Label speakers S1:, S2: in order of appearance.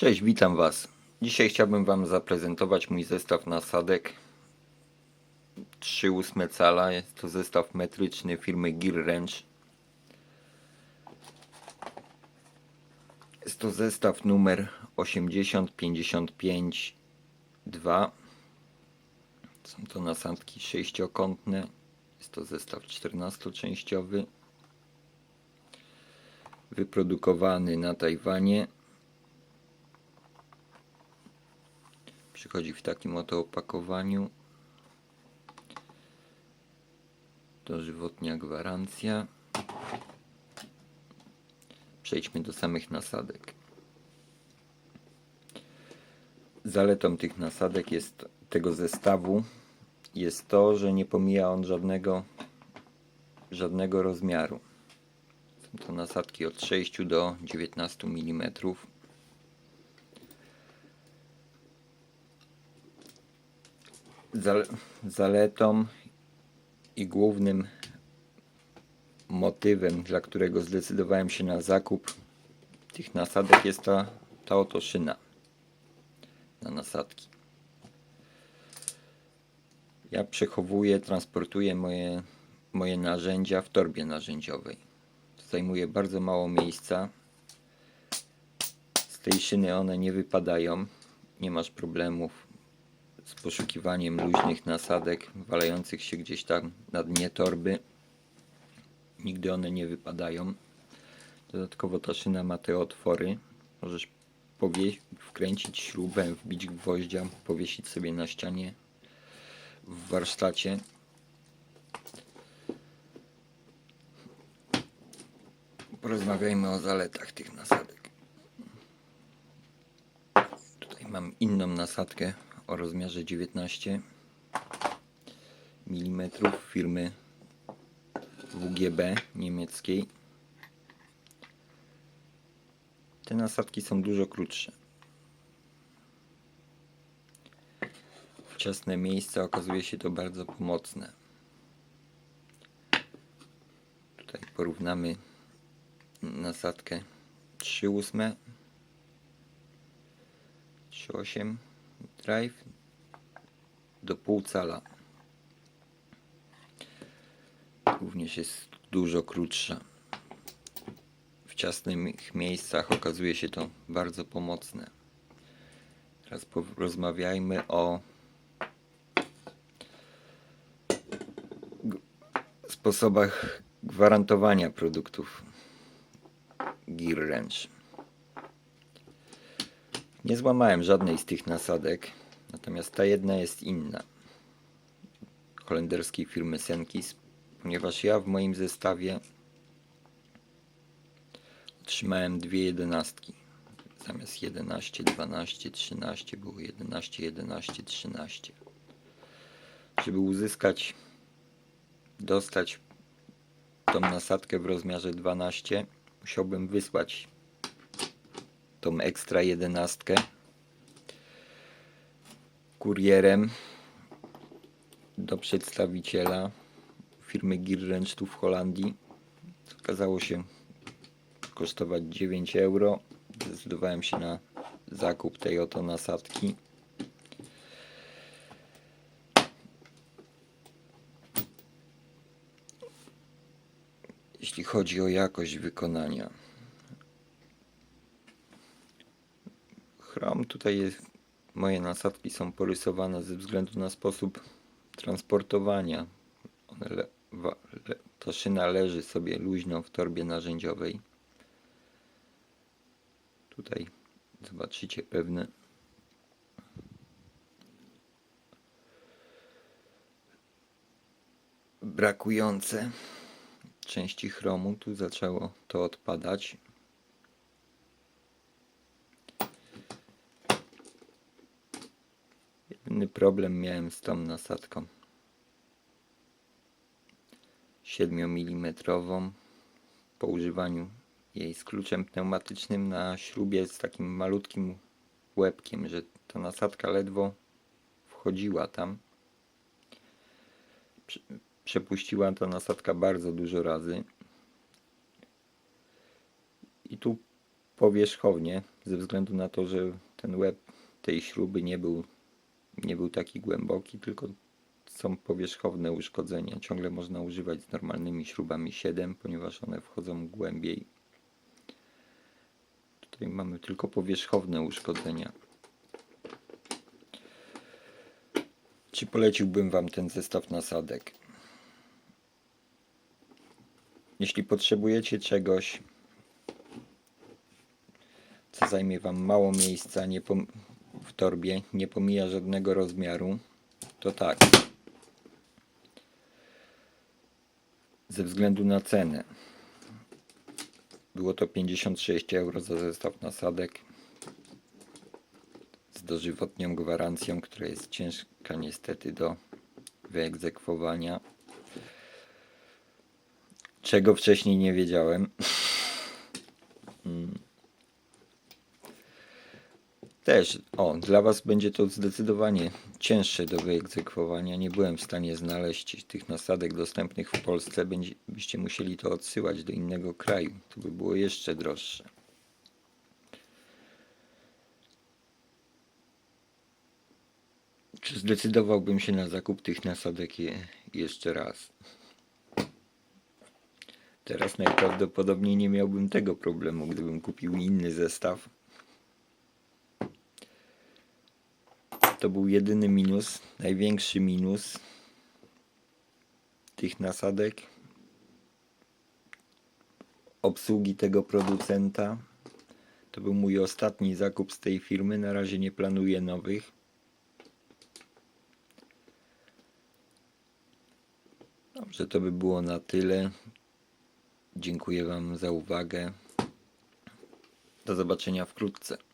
S1: Cześć, witam Was. Dzisiaj chciałbym Wam zaprezentować mój zestaw nasadek 3,8 cala. Jest to zestaw metryczny firmy Gear Range. Jest to zestaw numer 8055 2. Są to nasadki sześciokątne. Jest to zestaw 14-częściowy. Wyprodukowany na Tajwanie. Przychodzi w takim oto opakowaniu. Dożywotnia gwarancja. Przejdźmy do samych nasadek. Zaletą tych nasadek jest tego zestawu jest to, że nie pomija on żadnego żadnego rozmiaru. Są to nasadki od 6 do 19 mm. Zaletą i głównym motywem, dla którego zdecydowałem się na zakup tych nasadek jest ta, ta oto szyna na nasadki. Ja przechowuję, transportuję moje, moje narzędzia w torbie narzędziowej. Zajmuje bardzo mało miejsca. Z tej szyny one nie wypadają. Nie masz problemów z poszukiwaniem luźnych nasadek walających się gdzieś tam na dnie torby. Nigdy one nie wypadają. Dodatkowo ta szyna ma te otwory. Możesz wkręcić śrubę, wbić gwoździa, powiesić sobie na ścianie w warsztacie. Porozmawiajmy o zaletach tych nasadek. Tutaj mam inną nasadkę o rozmiarze 19 mm firmy WGB niemieckiej. Te nasadki są dużo krótsze. W ciasne miejsca okazuje się to bardzo pomocne. Tutaj porównamy nasadkę 3,8 3,8 drive do pół cala. Również jest dużo krótsza. W ciasnych miejscach okazuje się to bardzo pomocne. Teraz porozmawiajmy o sposobach gwarantowania produktów Gear Range. Nie złamałem żadnej z tych nasadek, natomiast ta jedna jest inna. Holenderskiej firmy Senkis, ponieważ ja w moim zestawie otrzymałem dwie jedenastki. Zamiast 11, 12, 13 było 11, 11, 13. Żeby uzyskać, dostać tą nasadkę w rozmiarze 12, musiałbym wysłać tą ekstra jedenastkę kurierem do przedstawiciela firmy Range tu w Holandii. Okazało się kosztować 9 euro. Zdecydowałem się na zakup tej oto nasadki. Jeśli chodzi o jakość wykonania. Chrom tutaj jest, moje nasadki są porysowane ze względu na sposób transportowania. Le, wa, le, ta szyna leży sobie luźno w torbie narzędziowej. Tutaj zobaczycie pewne brakujące części chromu. Tu zaczęło to odpadać. Problem miałem z tą nasadką. 7 mm po używaniu jej z kluczem pneumatycznym na śrubie z takim malutkim łebkiem, że ta nasadka ledwo wchodziła tam. Prze- Przepuściła ta nasadka bardzo dużo razy. I tu powierzchownie, ze względu na to, że ten łeb tej śruby nie był, nie był taki głęboki, tylko są powierzchowne uszkodzenia. Ciągle można używać z normalnymi śrubami 7, ponieważ one wchodzą głębiej. Tutaj mamy tylko powierzchowne uszkodzenia. Czy poleciłbym Wam ten zestaw nasadek? Jeśli potrzebujecie czegoś, co zajmie Wam mało miejsca nie pom- torbie, nie pomija żadnego rozmiaru, to tak. Ze względu na cenę. Było to 56 euro za zestaw nasadek z dożywotnią gwarancją, która jest ciężka niestety do wyegzekwowania. Czego wcześniej nie wiedziałem. Też, o, dla Was będzie to zdecydowanie cięższe do wyegzekwowania. Nie byłem w stanie znaleźć tych nasadek dostępnych w Polsce. Będzie, byście musieli to odsyłać do innego kraju. To by było jeszcze droższe. Czy zdecydowałbym się na zakup tych nasadek je, jeszcze raz? Teraz najprawdopodobniej nie miałbym tego problemu, gdybym kupił inny zestaw. To był jedyny minus, największy minus tych nasadek. Obsługi tego producenta. To był mój ostatni zakup z tej firmy. Na razie nie planuję nowych. Dobrze, to by było na tyle. Dziękuję Wam za uwagę. Do zobaczenia wkrótce.